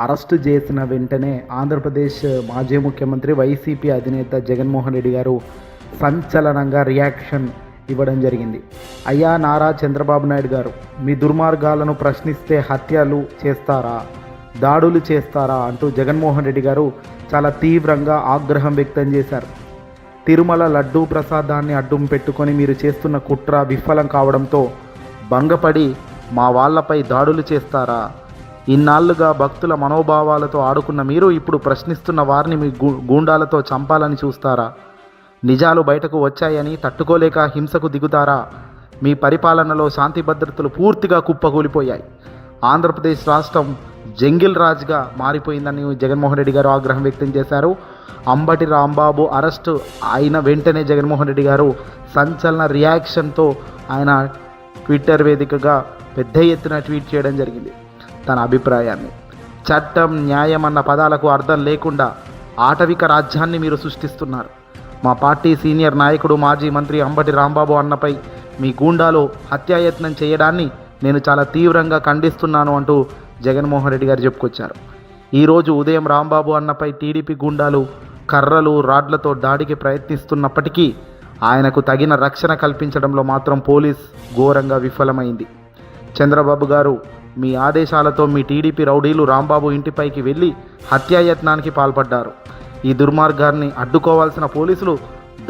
Arrest చేసిన వెంటనే ఆంధ్రప్రదేశ్ మాజీ ముఖ్యమంత్రి వైసీపీ అధినేత జగన్మోహన్ రెడ్డి గారు సంచలనంగా రియాక్షన్ ఇవ్వడం జరిగింది. అయ్యా నారా చంద్రబాబు నాయుడు గారు మీ దుర్మార్గాలను ప్రశ్నిస్తే హత్యలు చేస్తారా? దాడులు చేస్తారా? అంటూ జగన్మోహన్ రెడ్డి గారు చాలా తీవ్రంగా ఆగ్రహం వ్యక్తం చేశారు. తిరుమల లడ్డూ ప్రసాదాన్ని అడ్డం పెట్టుకొని మీరు చేస్తున్న కుట్ర విఫలం కావడంతో భంగపడి మా వాళ్ళపై దాడులు చేస్తారా? ఇన్నాళ్ళుగా భక్తుల మనోభావాలతో ఆడుకున్న మీరు ఇప్పుడు ప్రశ్నిస్తున్న వారిని మీ గూండాలతో చంపాలని చూస్తారా? నిజాలు బయటకు వచ్చాయని తట్టుకోలేక హింసకు దిగుతారా? మీ పరిపాలనలో శాంతి భద్రతలు పూర్తిగా కుప్పకూలిపోయాయి. ఆంధ్రప్రదేశ్ రాష్ట్రం జంగిల్ రాజ్గా మారిపోయిందని జగన్మోహన్ రెడ్డి గారు ఆగ్రహం వ్యక్తం చేశారు. అంబటి రాంబాబు అరెస్టు అయిన వెంటనే జగన్మోహన్ రెడ్డి గారు సంచలన రియాక్షన్తో ఆయన ట్విట్టర్ వేదికగా పెద్ద ఎత్తున ట్వీట్ చేయడం జరిగింది. తన అభిప్రాయాన్ని. చట్టం న్యాయం అన్న పదాలకు అర్థం లేకుండా ఆటవిక రాజ్యాన్ని మీరు సృష్టిస్తున్నారు. మా పార్టీ సీనియర్ నాయకుడు మాజీ మంత్రి అంబటి రాంబాబు అన్నపై మీ గూండాలో హత్యాయత్నం చేయడాన్ని నేను చాలా తీవ్రంగా ఖండిస్తున్నాను అంటూ జగన్మోహన్ రెడ్డి గారు చెప్పుకొచ్చారు. ఈరోజు ఉదయం రాంబాబు అన్నపై టీడీపీ గూండాలు కర్రలు రాడ్లతో దాడికి ప్రయత్నిస్తున్నప్పటికీ ఆయనకు తగిన రక్షణ కల్పించడంలో మాత్రం పోలీస్ ఘోరంగా విఫలమైంది. చంద్రబాబు గారు మీ ఆదేశాలతో మీ టీడీపీ రౌడీలు రాంబాబు ఇంటిపైకి వెళ్ళి హత్యాయత్నానికి పాల్పడ్డారు. ఈ దుర్మార్గాన్ని అడ్డుకోవాల్సిన పోలీసులు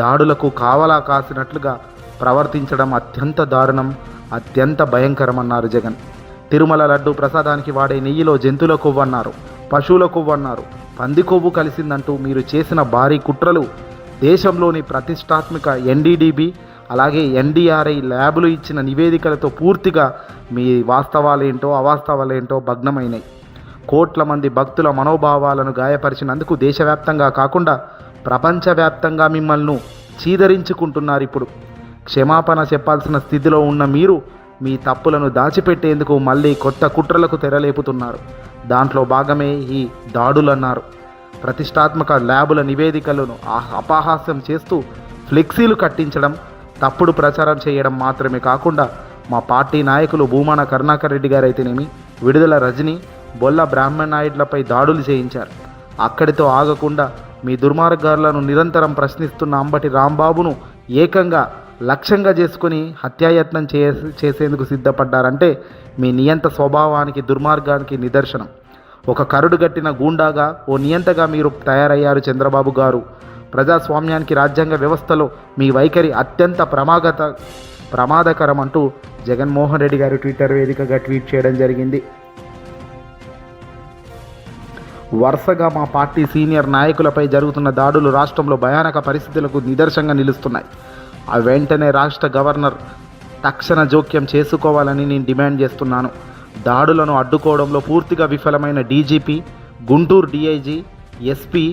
దాడులకు కావలా కాసినట్లుగా ప్రవర్తించడం అత్యంత దారుణం అత్యంత భయంకరమన్నారు జగన్. తిరుమల లడ్డు ప్రసాదానికి వాడే నెయ్యిలో జంతువుల కొవ్వన్నారు పశువుల కొవ్వన్నారు పంది కొవ్వు కలిసిందంటూ మీరు చేసిన భారీ కుట్రలు దేశంలోని ప్రతిష్టాత్మక ఎన్డీడీబీ అలాగే ఎన్డీఆర్ఐ ల్యాబులు ఇచ్చిన నివేదికలతో పూర్తిగా మీ వాస్తవాలేంటో అవాస్తవాలేంటో భగ్నమైనాయి కోట్ల మంది భక్తుల మనోభావాలను గాయపరిచినందుకు దేశవ్యాప్తంగా కాకుండా ప్రపంచవ్యాప్తంగా మిమ్మల్ని చీదరించుకుంటున్నారు ఇప్పుడు. క్షమాపణ చెప్పాల్సిన స్థితిలో ఉన్న మీరు మీ తప్పులను దాచిపెట్టేందుకు మళ్ళీ కొత్త కుట్రలకు తెరలేపుతున్నారు. దాంట్లో భాగమే ఈ దాడులన్నారు. ప్రతిష్టాత్మక ల్యాబుల నివేదికలను ఆ- అపహాస్యం చేస్తూ ఫ్లెక్సీలు కట్టించడం తప్పుడు ప్రచారం చేయడం మాత్రమే కాకుండా మా పార్టీ నాయకులు భూమాన కరుణాకర్ రెడ్డి గారైతేనేమి విడుదల రజని బొల్ల బ్రాహ్మణాయుడులపై దాడులు చేయించారు. అక్కడితో ఆగకుండా మీ దుర్మార్గాలను నిరంతరం ప్రశ్నిస్తున్న అంబటి రాంబాబును ఏకంగా లక్ష్యంగా చేసుకుని హత్యాయత్నం చే చేసేందుకు సిద్ధపడ్డారంటే మీ నియంత స్వభావానికి దుర్మార్గానికి నిదర్శనం. ఒక కరుడు గట్టిన గూండాగా ఓ నియంతగా మీరు తయారయ్యారు చంద్రబాబు గారు. ప్రజాస్వామ్యానికి రాజ్యాంగ వ్యవస్థలో మీ వైఖరి అత్యంత ప్రమాగత ప్రమాదకరం అంటూ జగన్మోహన్ రెడ్డి గారు ట్విట్టర్ వేదికగా ట్వీట్ చేయడం జరిగింది. వరుసగా మా పార్టీ సీనియర్ నాయకులపై జరుగుతున్న దాడులు రాష్ట్రంలో భయానక పరిస్థితులకు నిదర్శనంగా నిలుస్తున్నాయి. ఆ వెంటనే రాష్ట్ర గవర్నర్ తక్షణ జోక్యం చేసుకోవాలని నేను డిమాండ్ చేస్తున్నాను. దాడులను అడ్డుకోవడంలో పూర్తిగా విఫలమైన డీజీపీ గుంటూరు డీఐజీ ఎస్పీ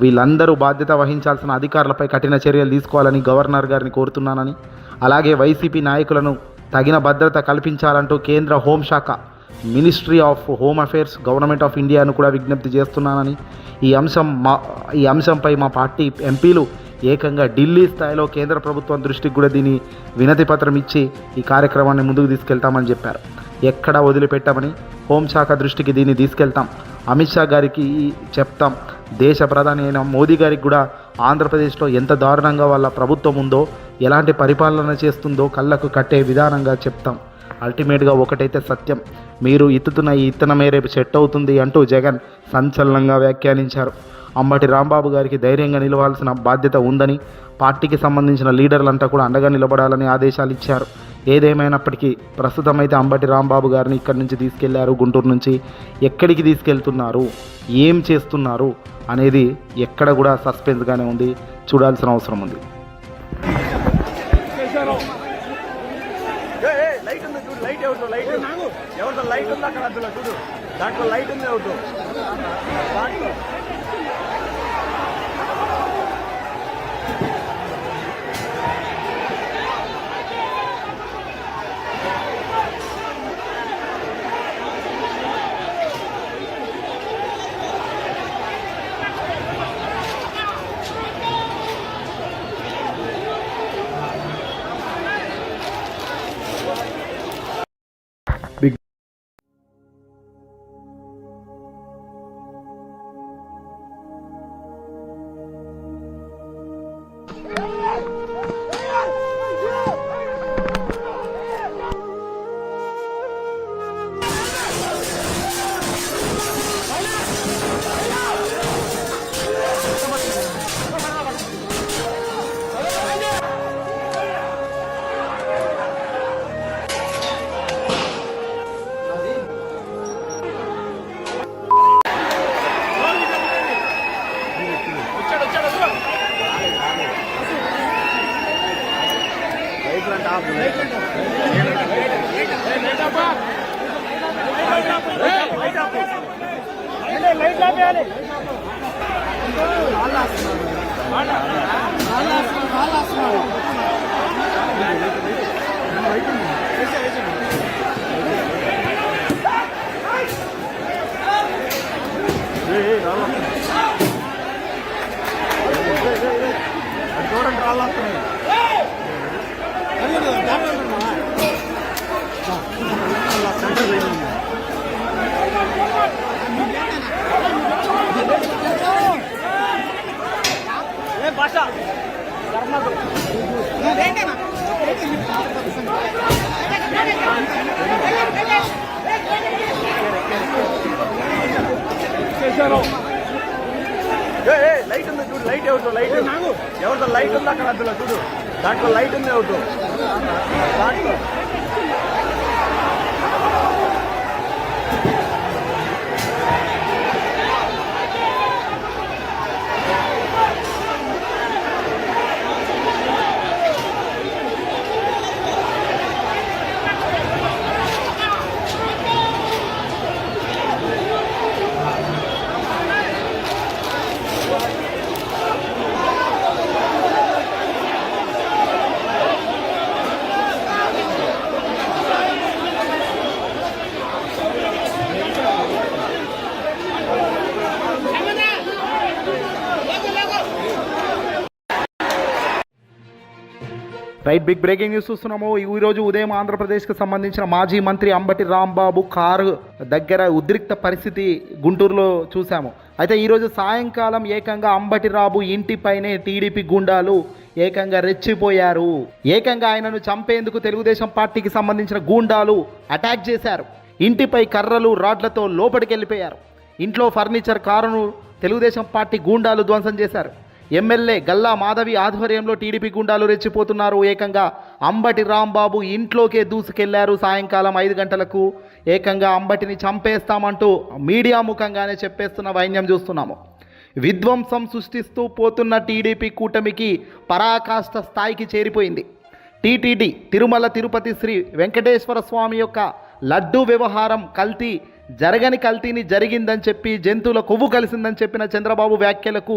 వీళ్ళందరూ బాధ్యత వహించాల్సిన అధికారులపై కఠిన చర్యలు తీసుకోవాలని గవర్నర్ గారిని కోరుతున్నానని అలాగే వైసీపీ నాయకులను తగిన భద్రత కల్పించాలంటూ కేంద్ర హోంశాఖ ministry of home affairs government of ఇండియాను కూడా విజ్ఞప్తి చేస్తున్నానని ఈ అంశం మా ఈ అంశంపై మా పార్టీ ఎంపీలు ఏకంగా ఢిల్లీ స్థాయిలో కేంద్ర ప్రభుత్వం దృష్టికి కూడా దీని వినతి పత్రం ఇచ్చి ఈ కార్యక్రమాన్ని ముందుకు తీసుకెళ్తామని చెప్పారు. ఎక్కడా వదిలిపెట్టామని హోంశాఖ దృష్టికి దీన్ని తీసుకెళ్తాం. అమిత్ షా గారికి చెప్తాం. దేశ ప్రధాని అయిన మోదీ గారికి కూడా ఆంధ్రప్రదేశ్లో ఎంత దారుణంగా వాళ్ళ ప్రభుత్వం ఉందో ఎలాంటి పరిపాలన చేస్తుందో కళ్ళకు కట్టే విధానంగా చెప్తాం. అల్టిమేట్గా ఒకటైతే సత్యం. మీరు ఇత్తుతున్న ఈ ఇత్తనమే రేపు సెట్ అవుతుంది అంటూ జగన్ సంచలనంగా వ్యాఖ్యానించారు. అంబటి రాంబాబు గారికి ధైర్యంగా నిలవాల్సిన బాధ్యత ఉందని పార్టీకి సంబంధించిన లీడర్లంతా కూడా అండగా నిలబడాలని ఆదేశాలు ఇచ్చారు ఏదేమైనప్పటికీ ప్రస్తుతం అయితే అంబటి రాంబాబు గారిని ఇక్కడి నుంచి తీసుకెళ్ళారు గుంటూరు నుంచి ఎక్కడికి తీసుకెళ్తున్నారు ఏం చేస్తున్నారు అనేది ఎక్కడ కూడా సస్పెన్స్గానే ఉంది చూడాల్సిన అవసరం ఉంది. ఏ, లైట్ ఉంది లైట్ చూడండి చేశారు. లైట్ ఉంది చూడు లైట్ ఎవరితో లైట్. ఎవరితో లైట్ ఉంది అక్కడ అందులో చూడు. దాంట్లో లైట్ ఉంది ఎవరితో దాంట్లో. రైట్ బిగ్ బ్రేకింగ్ న్యూస్ చూస్తున్నాము. ఈ రోజు ఉదయం ఆంధ్రప్రదేశ్కి సంబంధించిన మాజీ మంత్రి అంబటి రాంబాబు కారు దగ్గర ఉద్రిక్త పరిస్థితి గుంటూరులో చూసాము అయితే ఈరోజు సాయంకాలం ఏకంగా అంబటి రాబు ఇంటిపైనే టీడీపీ గుండాలు ఏకంగా రెచ్చిపోయారు. ఏకంగా ఆయనను చంపేందుకు తెలుగుదేశం పార్టీకి సంబంధించిన గూండాలు అటాక్ చేశారు. ఇంటిపై కర్రలు రాడ్లతో లోపలికి వెళ్ళిపోయారు ఇంట్లో ఫర్నిచర్ కారును తెలుగుదేశం పార్టీ గూండాలు ధ్వంసం చేశారు. ఎమ్మెల్యే గల్లా మాధవి ఆధ్వర్యంలో టీడీపీ గుండాలు రెచ్చిపోతున్నారు. ఏకంగా అంబటి రాంబాబు ఇంట్లోకే దూసుకెళ్ళారు సాయంకాలం ఐదు గంటలకు. ఏకంగా అంబటిని చంపేస్తామంటూ మీడియా ముఖంగానే చెప్పేస్తున్న వైన్యం చూస్తున్నాము. విధ్వంసం సృష్టిస్తూ పోతున్న టీడీపీ కూటమికి పరాకాష్ట స్థాయికి చేరిపోయింది. టీటీడీ తిరుమల తిరుపతి శ్రీ వెంకటేశ్వర స్వామి యొక్క లడ్డు వ్యవహారం కల్తీ జరగని కల్తీని జరిగిందని చెప్పి జంతువుల కొవ్వు కలిసిందని చెప్పిన చంద్రబాబు వ్యాఖ్యలకు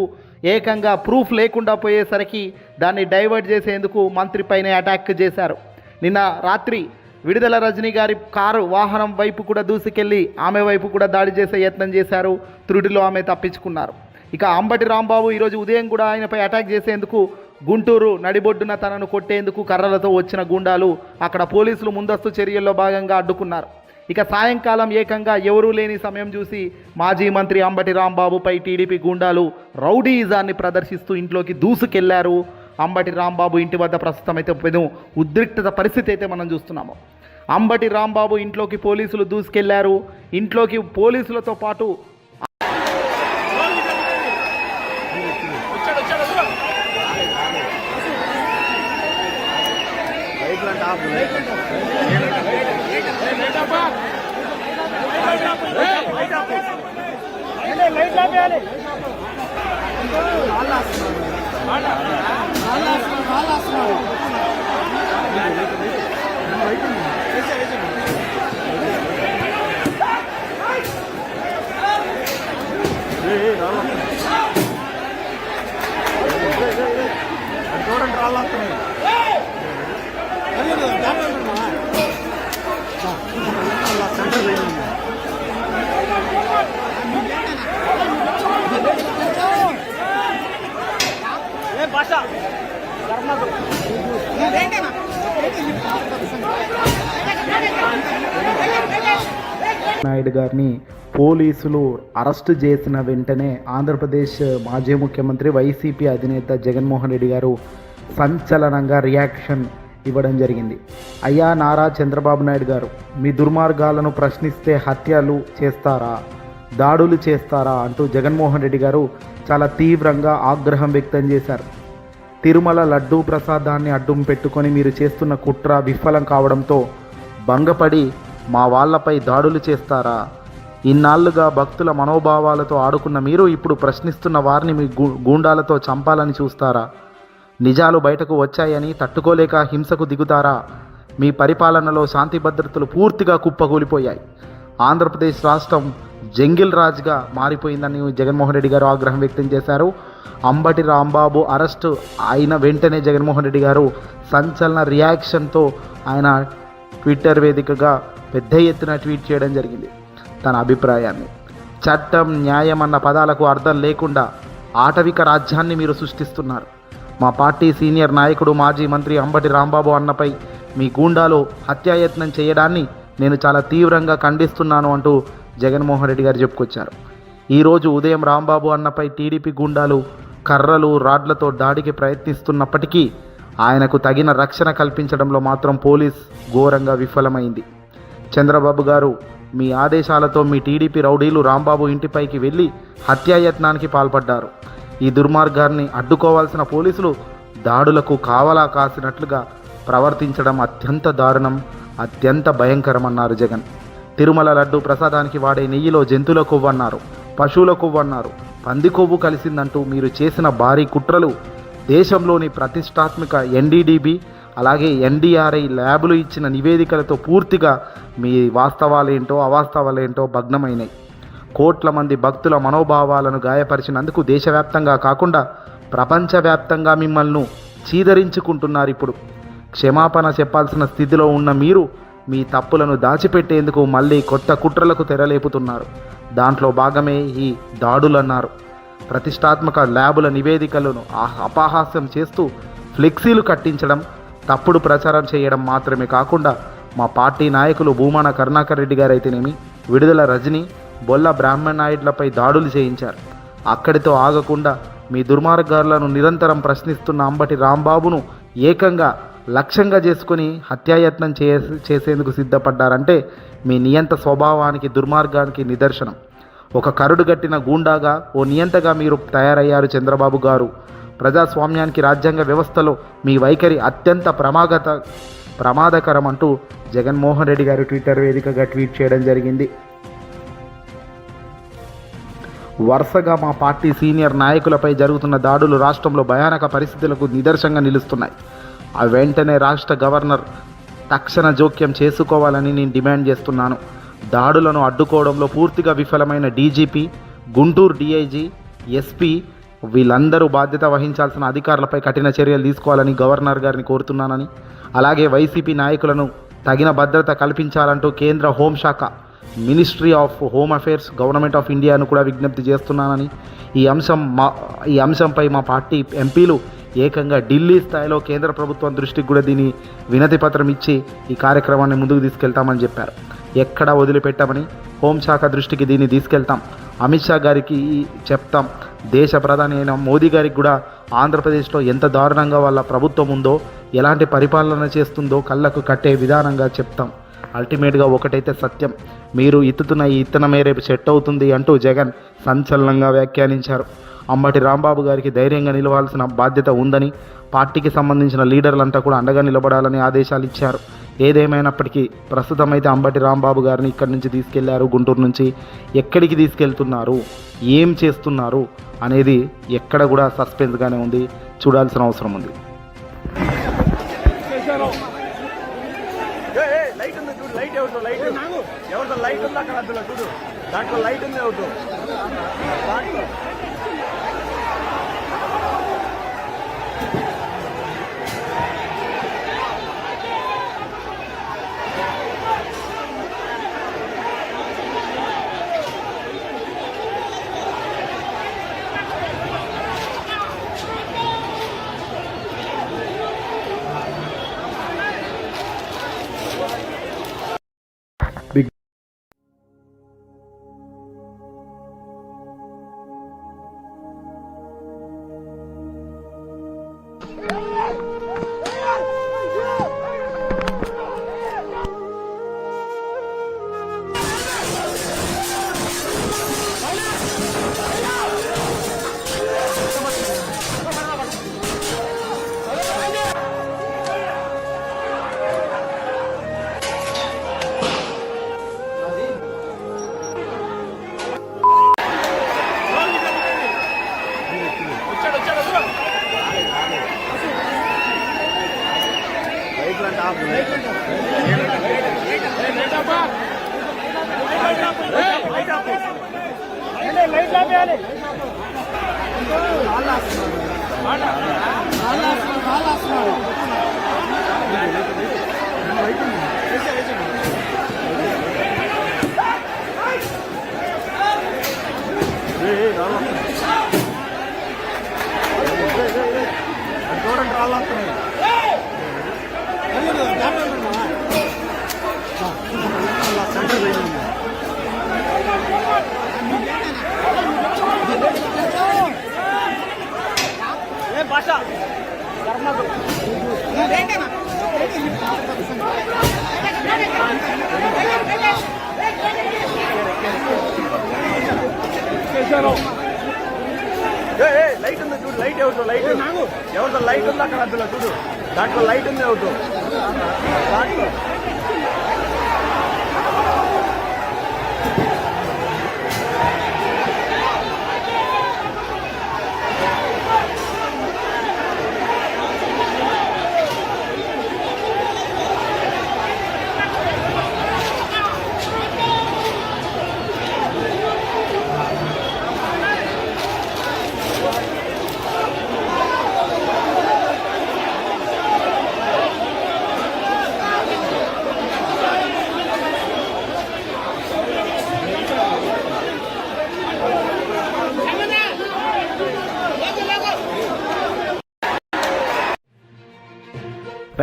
ఏకంగా ప్రూఫ్ లేకుండా పోయేసరికి దాన్ని డైవర్ట్ చేసేందుకు మంత్రిపైనే అటాక్ చేశారు. నిన్న రాత్రి విడుదల రజనీ గారి కారు వాహనం వైపు కూడా దూసుకెళ్ళి ఆమె వైపు కూడా దాడి చేసే యత్నం చేశారు. త్రుడిలో ఆమె తప్పించుకున్నారు. ఇక అంబటి రాంబాబు ఈరోజు ఉదయం కూడా ఆయనపై అటాక్ చేసేందుకు గుంటూరు నడిబొడ్డున తనను కొట్టేందుకు కర్రలతో వచ్చిన గుండాలు అక్కడ పోలీసులు ముందస్తు చర్యల్లో భాగంగా అడ్డుకున్నారు. ఇక సాయంకాలం ఏకంగా ఎవరూ లేని సమయం చూసి మాజీ మంత్రి అంబటి రాంబాబుపై టీడీపీ గుండాలు రౌడీయిజాన్ని ప్రదర్శిస్తూ ఇంట్లోకి దూసుకెళ్ళారు. అంబటి రాంబాబు ఇంటి వద్ద ప్రస్తుతం అయితే పెను ఉద్రిక్తత పరిస్థితి అయితే మనం చూస్తున్నాము. అంబటి రాంబాబు ఇంట్లోకి పోలీసులు దూసుకెళ్ళారు. ఇంట్లోకి పోలీసులతో పాటు Thank you. చూడండి రాళ్ళు వస్తున్నాయి సెంటర్ లైన్ ఉంది. ఏ భాష ధర్మదు నాయుడు గారిని పోలీసులు అరెస్ట్ చేసిన వెంటనే ఆంధ్రప్రదేశ్ మాజీ ముఖ్యమంత్రి వైసీపీ అధినేత జగన్మోహన్ రెడ్డి గారు సంచలనంగా రియాక్షన్ ఇవ్వడం జరిగింది. అయ్యా నారా చంద్రబాబు నాయుడు గారు మీ దుర్మార్గాలను ప్రశ్నిస్తే హత్యలు చేస్తారా దాడులు చేస్తారా అంటూ జగన్మోహన్ రెడ్డి గారు చాలా తీవ్రంగా ఆగ్రహం వ్యక్తం చేశారు. తిరుమల లడ్డూ ప్రసాదాన్ని అడ్డం పెట్టుకొని మీరు చేస్తున్న కుట్ర విఫలం కావడంతో భంగపడి మా వాళ్ళపై దాడులు చేస్తారా? ఇన్నాళ్ళుగా భక్తుల మనోభావాలతో ఆడుకున్న మీరు ఇప్పుడు ప్రశ్నిస్తున్న వారిని మీ గూండాలతో చంపాలని చూస్తారా? నిజాలు బయటకు వచ్చాయని తట్టుకోలేక హింసకు దిగుతారా? మీ పరిపాలనలో శాంతి భద్రతలు పూర్తిగా కుప్పకూలిపోయాయి. ఆంధ్రప్రదేశ్ రాష్ట్రం జంగిల్ రాజ్గా మారిపోయిందని జగన్మోహన్ రెడ్డి గారు ఆగ్రహం వ్యక్తం చేశారు. అంబటి రాంబాబు అరెస్ట్ అయిన వెంటనే జగన్మోహన్ రెడ్డి గారు సంచలన రియాక్షన్తో ఆయన ట్విట్టర్ వేదికగా పెద్ద ఎత్తున ట్వీట్ చేయడం జరిగింది. తన అభిప్రాయాన్ని. చట్టం న్యాయం అన్న పదాలకు అర్థం లేకుండా ఆటవిక రాజ్యాన్ని మీరు సృష్టిస్తున్నారు. మా పార్టీ సీనియర్ నాయకుడు మాజీ మంత్రి అంబటి రాంబాబు అన్నపై మీ గూండాలో హత్యాయత్నం చేయడాన్ని నేను చాలా తీవ్రంగా ఖండిస్తున్నాను అంటూ జగన్మోహన్ రెడ్డి గారు చెప్పుకొచ్చారు. ఈరోజు ఉదయం రాంబాబు అన్నపై టీడీపీ గుండాలు కర్రలు రాడ్లతో దాడికి ప్రయత్నిస్తున్నప్పటికీ ఆయనకు తగిన రక్షణ కల్పించడంలో మాత్రం పోలీస్ ఘోరంగా విఫలమైంది. చంద్రబాబు గారు మీ ఆదేశాలతో మీ టీడీపీ రౌడీలు రాంబాబు ఇంటిపైకి వెళ్ళి హత్యాయత్నానికి పాల్పడ్డారు. ఈ దుర్మార్గాన్ని అడ్డుకోవాల్సిన పోలీసులు దాడులకు కావలా కాసినట్లుగా ప్రవర్తించడం అత్యంత దారుణం అత్యంత భయంకరమన్నారు జగన్. తిరుమల లడ్డు ప్రసాదానికి వాడే నెయ్యిలో జంతువుల కొవ్వన్నారు. పశువుల కొవ్వు అన్నారు. పంది కొవ్వు కలిసిందంటూ మీరు చేసిన భారీ కుట్రలు దేశంలోని ప్రతిష్టాత్మక ఎన్డీడీబీ అలాగే ఎన్డీఆర్ఐ ల్యాబులు ఇచ్చిన నివేదికలతో పూర్తిగా మీ వాస్తవాలేంటో అవాస్తవాలేంటో భగ్నమైనాయి కోట్ల మంది భక్తుల మనోభావాలను గాయపరిచినందుకు దేశవ్యాప్తంగా కాకుండా ప్రపంచవ్యాప్తంగా మిమ్మల్ని చీదరించుకుంటున్నారు ఇప్పుడు. క్షమాపణ చెప్పాల్సిన స్థితిలో ఉన్న మీరు మీ తప్పులను దాచిపెట్టేందుకు మళ్ళీ కొత్త కుట్రలకు తెరలేపుతున్నారు. దాంట్లో భాగమే ఈ దాడులన్నారు. ప్రతిష్టాత్మక ల్యాబుల నివేదికలను అపహాస్యం చేస్తూ ఫ్లెక్సీలు కట్టించడం తప్పుడు ప్రచారం చేయడం మాత్రమే కాకుండా మా పార్టీ నాయకులు భూమాన కరుణాకర్ రెడ్డి గారైతేనేమి విడుదల రజని బొల్ల బ్రాహ్మణాయుడులపై దాడులు చేయించారు. అక్కడితో ఆగకుండా మీ దుర్మార్గాలను నిరంతరం ప్రశ్నిస్తున్న అంబటి రాంబాబును ఏకంగా లక్ష్యంగా చేసుకుని హత్యాయత్నం చే చేసేందుకు సిద్ధపడ్డారంటే మీ నియంత స్వభావానికి దుర్మార్గానికి నిదర్శనం. ఒక కరుడు గట్టిన గూండాగా ఓ నియంతగా మీరు తయారయ్యారు చంద్రబాబు గారు. ప్రజాస్వామ్యానికి రాజ్యాంగ వ్యవస్థలో మీ వైఖరి అత్యంత ప్రమాగత ప్రమాదకరం అంటూ జగన్మోహన్ రెడ్డి గారు ట్విట్టర్ వేదికగా ట్వీట్ చేయడం జరిగింది. వరుసగా మా పార్టీ సీనియర్ నాయకులపై జరుగుతున్న దాడులు రాష్ట్రంలో భయానక పరిస్థితులకు నిదర్శనంగా నిలుస్తున్నాయి. ఆ వెంటనే రాష్ట్ర గవర్నర్ తక్షణ జోక్యం చేసుకోవాలని నేను డిమాండ్ చేస్తున్నాను. దాడులను అడ్డుకోవడంలో పూర్తిగా విఫలమైన డీజీపీ గుంటూరు డీఐజీ ఎస్పీ వీళ్ళందరూ బాధ్యత వహించాల్సిన అధికారులపై కఠిన చర్యలు తీసుకోవాలని గవర్నర్ గారిని కోరుతున్నానని అలాగే వైసీపీ నాయకులను తగిన భద్రత కల్పించాలంటూ కేంద్ర హోంశాఖ ministry of home affairs government of ఇండియాను కూడా విజ్ఞప్తి చేస్తున్నానని ఈ అంశం మా ఈ అంశంపై మా పార్టీ ఎంపీలు ఏకంగా ఢిల్లీ స్థాయిలో కేంద్ర ప్రభుత్వం దృష్టికి కూడా దీని వినతి పత్రం ఇచ్చి ఈ కార్యక్రమాన్ని ముందుకు తీసుకెళ్తామని చెప్పారు. ఎక్కడా వదిలిపెట్టామని హోంశాఖ దృష్టికి దీన్ని తీసుకెళ్తాం. అమిత్ షా గారికి చెప్తాం. దేశ ప్రధాని అయిన మోదీ గారికి కూడా ఆంధ్రప్రదేశ్లో ఎంత దారుణంగా వాళ్ళ ప్రభుత్వం ఉందో ఎలాంటి పరిపాలన చేస్తుందో కళ్ళకు కట్టే విధానంగా చెప్తాం. అల్టిమేట్గా ఒకటైతే సత్యం. మీరు ఇత్తుతున్న ఈ ఇత్తనమే రేపు సెట్ అవుతుంది అంటూ జగన్ సంచలనంగా వ్యాఖ్యానించారు. అంబటి రాంబాబు గారికి ధైర్యంగా నిలవాల్సిన బాధ్యత ఉందని పార్టీకి సంబంధించిన లీడర్లంతా కూడా అండగా నిలబడాలని ఆదేశాలు ఇచ్చారు. ఏదేమైనప్పటికీ ప్రస్తుతం అయితే అంబటి రాంబాబు గారిని ఇక్కడి నుంచి తీసుకెళ్ళారు గుంటూరు నుంచి ఎక్కడికి తీసుకెళ్తున్నారు ఏం చేస్తున్నారు అనేది ఎక్కడ కూడా సస్పెన్స్గానే ఉంది చూడాల్సిన అవసరం ఉంది. లైట్ ఉంది చూడు లైట్ ఎవరితో లైట్. ఎవరితో లైట్ ఉంది అక్కడ చూడు దాంట్లో లైట్ ఉంది ఎవరితో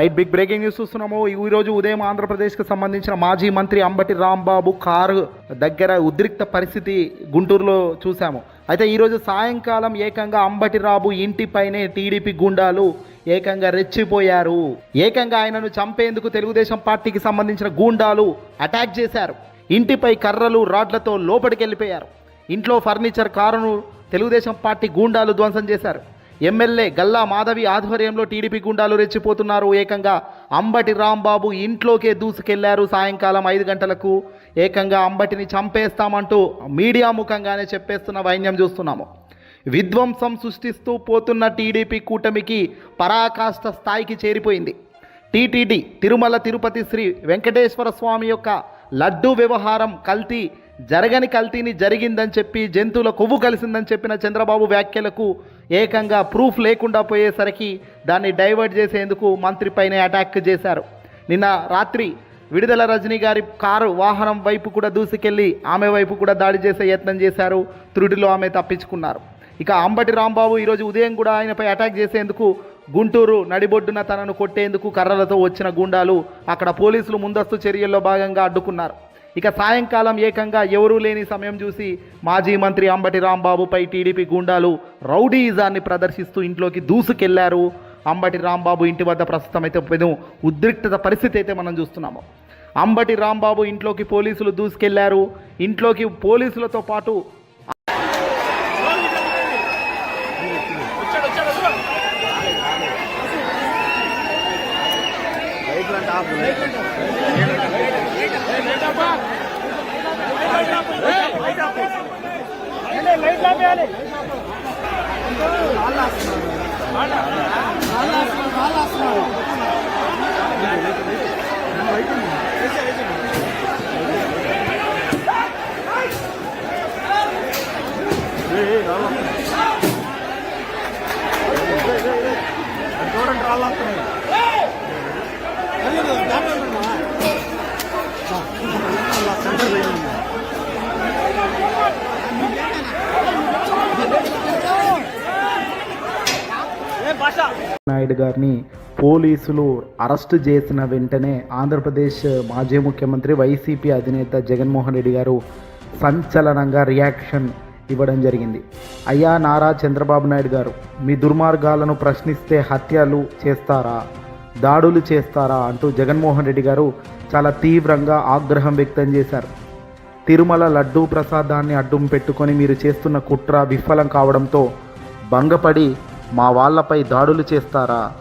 రైట్ బిగ్ బ్రేకింగ్ న్యూస్ చూస్తున్నాము. ఈ రోజు ఉదయం ఆంధ్రప్రదేశ్కి సంబంధించిన మాజీ మంత్రి అంబటి రాంబాబు కారు దగ్గర ఉద్రిక్త పరిస్థితి గుంటూరులో చూసాము అయితే ఈరోజు సాయంకాలం ఏకంగా అంబటి రాబు ఇంటిపైనే టీడీపీ గుండాలు ఏకంగా రెచ్చిపోయారు. ఏకంగా ఆయనను చంపేందుకు తెలుగుదేశం పార్టీకి సంబంధించిన గూండాలు అటాక్ చేశారు. ఇంటిపై కర్రలు రాడ్లతో లోపలికి వెళ్ళిపోయారు ఇంట్లో ఫర్నిచర్ కారును తెలుగుదేశం పార్టీ గూండాలు ధ్వంసం చేశారు. ఎమ్మెల్యే గల్లా మాధవి ఆధ్వర్యంలో టీడీపీ గుండాలు రెచ్చిపోతున్నారు. ఏకంగా అంబటి రాంబాబు ఇంట్లోకే దూసుకెళ్ళారు సాయంకాలం ఐదు గంటలకు. ఏకంగా అంబటిని చంపేస్తామంటూ మీడియా ముఖంగానే చెప్పేస్తున్న వైన్యం చూస్తున్నాము. విధ్వంసం సృష్టిస్తూ పోతున్న టీడీపీ కూటమికి పరాకాష్ట స్థాయికి చేరిపోయింది. టీటీడీ తిరుమల తిరుపతి శ్రీ వెంకటేశ్వర స్వామి యొక్క లడ్డు వ్యవహారం కల్తీ జరగని కల్తీని జరిగిందని చెప్పి జంతువుల కొవ్వు కలిసిందని చెప్పిన చంద్రబాబు వ్యాఖ్యలకు ఏకంగా ప్రూఫ్ లేకుండా పోయేసరికి దాన్ని డైవర్ట్ చేసేందుకు మంత్రిపైనే అటాక్ చేశారు. నిన్న రాత్రి విడుదల రజనీ గారి కారు వాహనం వైపు కూడా దూసుకెళ్ళి ఆమె వైపు కూడా దాడి చేసే యత్నం చేశారు. త్రుడిలో ఆమె తప్పించుకున్నారు. ఇక అంబటి రాంబాబు ఈరోజు ఉదయం కూడా ఆయనపై అటాక్ చేసేందుకు గుంటూరు నడిబొడ్డున తనను కొట్టేందుకు కర్రలతో వచ్చిన గుండాలు అక్కడ పోలీసులు ముందస్తు చర్యల్లో భాగంగా అడ్డుకున్నారు. ఇక సాయంకాలం ఏకంగా ఎవరూ లేని సమయం చూసి మాజీ మంత్రి అంబటి రాంబాబుపై టీడీపీ గుండాలు రౌడీయిజాన్ని ప్రదర్శిస్తూ ఇంట్లోకి దూసుకెళ్ళారు. అంబటి రాంబాబు ఇంటి వద్ద ప్రస్తుతం అయితే పెను ఉద్రిక్తత పరిస్థితి అయితే మనం చూస్తున్నాము. అంబటి రాంబాబు ఇంట్లోకి పోలీసులు దూసుకెళ్ళారు. ఇంట్లోకి పోలీసులతో పాటు లైట్లు అంటే ఆఫ్ చూడండి నాయుడు గారిని పోలీసులు అరెస్టు చేసిన వెంటనే ఆంధ్రప్రదేశ్ మాజీ ముఖ్యమంత్రి వైసీపీ అధినేత జగన్మోహన్ రెడ్డి గారు సంచలనంగా రియాక్షన్ ఇవ్వడం జరిగింది. అయ్యా నారా చంద్రబాబు నాయుడు గారు మీ దుర్మార్గాలను ప్రశ్నిస్తే హత్యలు చేస్తారా దాడులు చేస్తారా అంటూ జగన్మోహన్ రెడ్డి గారు చాలా తీవ్రంగా ఆగ్రహం వ్యక్తం చేశారు. తిరుమల లడ్డూ ప్రసాదాన్ని అడ్డం పెట్టుకొని మీరు చేస్తున్న కుట్ర విఫలం కావడంతో భంగపడి మా వాళ్ళపై దాడులు చేస్తారా?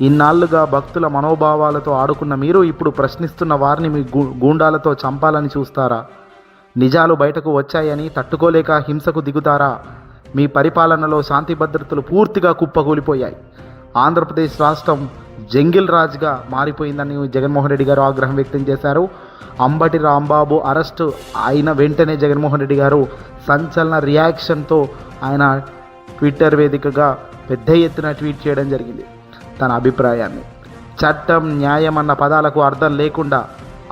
ఇన్నాళ్ళుగా భక్తుల మనోభావాలతో ఆడుకున్న మీరు ఇప్పుడు ప్రశ్నిస్తున్న వారిని మీ గూండాలతో చంపాలని చూస్తారా? నిజాలు బయటకు వచ్చాయని తట్టుకోలేక హింసకు దిగుతారా? మీ పరిపాలనలో శాంతి భద్రతలు పూర్తిగా కుప్పకూలిపోయాయి. ఆంధ్రప్రదేశ్ రాష్ట్రం జంగిల్ రాజ్గా మారిపోయిందని జగన్మోహన్ రెడ్డి గారు ఆగ్రహం వ్యక్తం చేశారు. అంబటి రాంబాబు అరెస్టు అయిన వెంటనే జగన్మోహన్ రెడ్డి గారు సంచలన రియాక్షన్తో ఆయన ట్విట్టర్ వేదికగా పెద్ద ఎత్తున ట్వీట్ చేయడం జరిగింది. తన అభిప్రాయాన్ని చట్టం న్యాయం అన్న పదాలకు అర్థం లేకుండా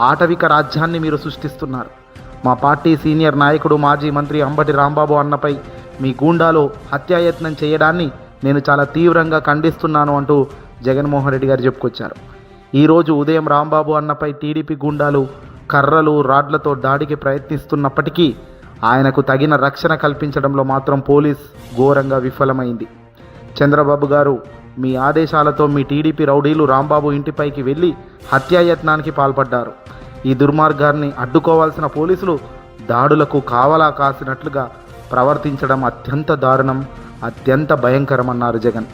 ఆటవిక రాజ్యాన్ని మీరు సృష్టిస్తున్నారు. మా పార్టీ సీనియర్ నాయకుడు మాజీ మంత్రి అంబటి రాంబాబు అన్నపై మీ గూండాలో హత్యాయత్నం చేయడాన్ని నేను చాలా తీవ్రంగా ఖండిస్తున్నాను అంటూ జగన్మోహన్ రెడ్డి గారు చెప్పుకొచ్చారు. ఈరోజు ఉదయం రాంబాబు అన్నపై టీడీపీ గూండాలు కర్రలు రాడ్లతో దాడికి ప్రయత్నిస్తున్నప్పటికీ ఆయనకు తగిన రక్షణ కల్పించడంలో మాత్రం పోలీస్ ఘోరంగా విఫలమైంది. చంద్రబాబు గారు మీ ఆదేశాలతో మీ టీడీపీ రౌడీలు రాంబాబు ఇంటిపైకి వెళ్ళి హత్యాయత్నానికి పాల్పడ్డారు. ఈ దుర్మార్గాన్ని అడ్డుకోవాల్సిన పోలీసులు దాడులకు కావలా కాసినట్లుగా ప్రవర్తించడం అత్యంత దారుణం అత్యంత భయంకరమన్నారు జగన్.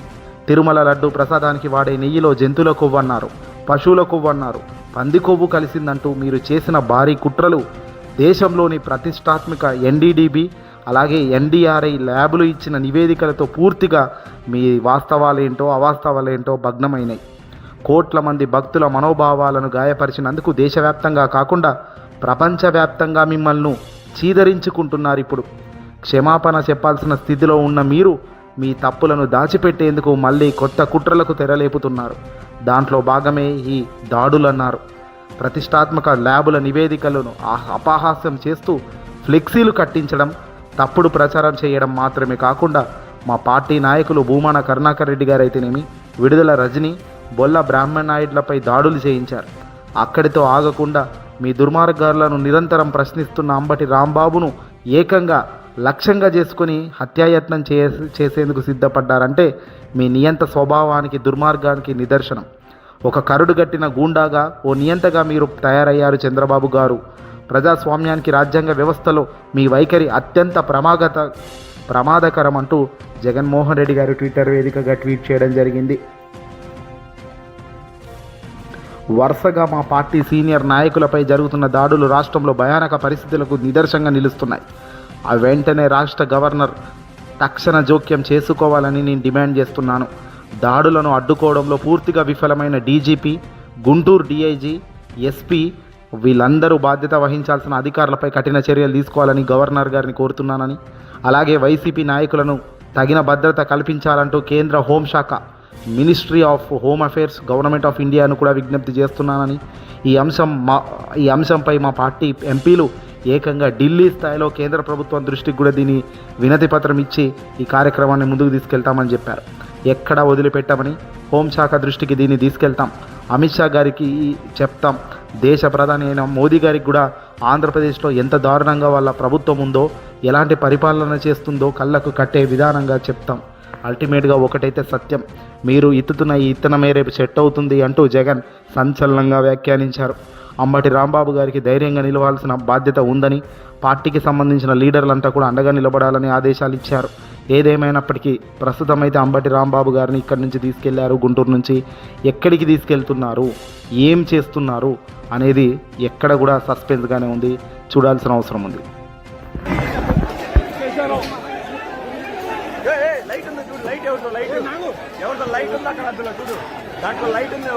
తిరుమల లడ్డు ప్రసాదానికి వాడే నెయ్యిలో జంతువుల కొవ్వన్నారు పశువుల కొవ్వన్నారు పంది కొవ్వు కలిసిందంటూ మీరు చేసిన భారీ కుట్రలు దేశంలోని ప్రతిష్టాత్మక ఎన్డీడీబీ అలాగే ఎన్డీఆర్ఐ ల్యాబులు ఇచ్చిన నివేదికలతో పూర్తిగా మీ వాస్తవాలేంటో అవాస్తవాలేంటో భగ్నమైనాయి కోట్ల మంది భక్తుల మనోభావాలను గాయపరిచినందుకు దేశవ్యాప్తంగా కాకుండా ప్రపంచవ్యాప్తంగా మిమ్మల్ని చీదరించుకుంటున్నారు ఇప్పుడు. క్షమాపణ చెప్పాల్సిన స్థితిలో ఉన్న మీరు మీ తప్పులను దాచిపెట్టేందుకు మళ్ళీ కొత్త కుట్రలకు తెరలేపుతున్నారు. దాంట్లో భాగమే ఈ దాడులన్నారు. ప్రతిష్టాత్మక ల్యాబుల నివేదికలను అపహాస్యం చేస్తూ ఫ్లెక్సీలు కట్టించడం తప్పుడు ప్రచారం చేయడం మాత్రమే కాకుండా మా పార్టీ నాయకులు భూమాన కరుణాకర్ రెడ్డి గారైతేనేమి విడుదల రజని బొల్ల బ్రాహ్మణ్ నాయుడులపై దాడులు చేయించారు. అక్కడితో ఆగకుండా మీ దుర్మార్గాలను నిరంతరం ప్రశ్నిస్తున్న అంబటి రాంబాబును ఏకంగా లక్ష్యంగా చేసుకుని హత్యాయత్నం చే చేసేందుకు సిద్ధపడ్డారంటే మీ నియంత స్వభావానికి దుర్మార్గానికి నిదర్శనం. ఒక కరుడు గట్టిన గూండాగా ఓ నియంతగా మీరు తయారయ్యారు చంద్రబాబు గారు. ప్రజాస్వామ్యానికి రాజ్యాంగ వ్యవస్థలో మీ వైఖరి అత్యంత ప్రమాగత ప్రమాదకరం అంటూ జగన్మోహన్ రెడ్డి గారు ట్విట్టర్ వేదికగా ట్వీట్ చేయడం జరిగింది. వరుసగా మా పార్టీ సీనియర్ నాయకులపై జరుగుతున్న దాడులు రాష్ట్రంలో భయానక పరిస్థితులకు నిదర్శనంగా నిలుస్తున్నాయి. ఆ వెంటనే రాష్ట్ర గవర్నర్ తక్షణ జోక్యం చేసుకోవాలని నేను డిమాండ్ చేస్తున్నాను. దాడులను అడ్డుకోవడంలో పూర్తిగా విఫలమైన డీజీపీ గుంటూరు డీఐజీ ఎస్పీ వీళ్ళందరూ బాధ్యత వహించాల్సిన అధికారులపై కఠిన చర్యలు తీసుకోవాలని గవర్నర్ గారిని కోరుతున్నానని అలాగే వైసీపీ నాయకులను తగిన భద్రత కల్పించాలంటూ కేంద్ర హోంశాఖ ministry of home affairs government of ఇండియాను కూడా విజ్ఞప్తి చేస్తున్నానని ఈ అంశం మా ఈ అంశంపై మా పార్టీ ఎంపీలు ఏకంగా ఢిల్లీ స్థాయిలో కేంద్ర ప్రభుత్వం దృష్టికి కూడా దీని వినతి పత్రం ఇచ్చి ఈ కార్యక్రమాన్ని ముందుకు తీసుకెళ్తామని చెప్పారు. ఎక్కడా వదిలిపెట్టామని హోంశాఖ దృష్టికి దీన్ని తీసుకెళ్తాం. అమిత్ షా గారికి చెప్తాం. దేశ ప్రధాని అయిన మోదీ గారికి కూడా ఆంధ్రప్రదేశ్లో ఎంత దారుణంగా వాళ్ళ ప్రభుత్వం ఉందో ఎలాంటి పరిపాలన చేస్తుందో కళ్ళకు కట్టే విధానంగా చెప్తాం. అల్టిమేట్గా ఒకటైతే సత్యం. మీరు ఇత్తుతున్న ఈ ఇత్తనమే రేపు సెట్ అవుతుంది అంటూ జగన్ సంచలనంగా వ్యాఖ్యానించారు. అంబటి రాంబాబు గారికి ధైర్యంగా నిలవాల్సిన బాధ్యత ఉందని పార్టీకి సంబంధించిన లీడర్లంతా కూడా అండగా నిలబడాలని ఆదేశాలు ఇచ్చారు. ఏదేమైనప్పటికీ ప్రస్తుతం అయితే అంబటి రాంబాబు గారిని ఇక్కడి నుంచి తీసుకెళ్ళారు గుంటూరు నుంచి ఎక్కడికి తీసుకెళ్తున్నారు ఏం చేస్తున్నారు అనేది ఎక్కడ కూడా సస్పెన్స్గానే ఉంది. చూడాల్సిన అవసరం ఉంది. లైట్ ఉంది లైట్ చూడు. దాంట్లో లైట్ ఉంది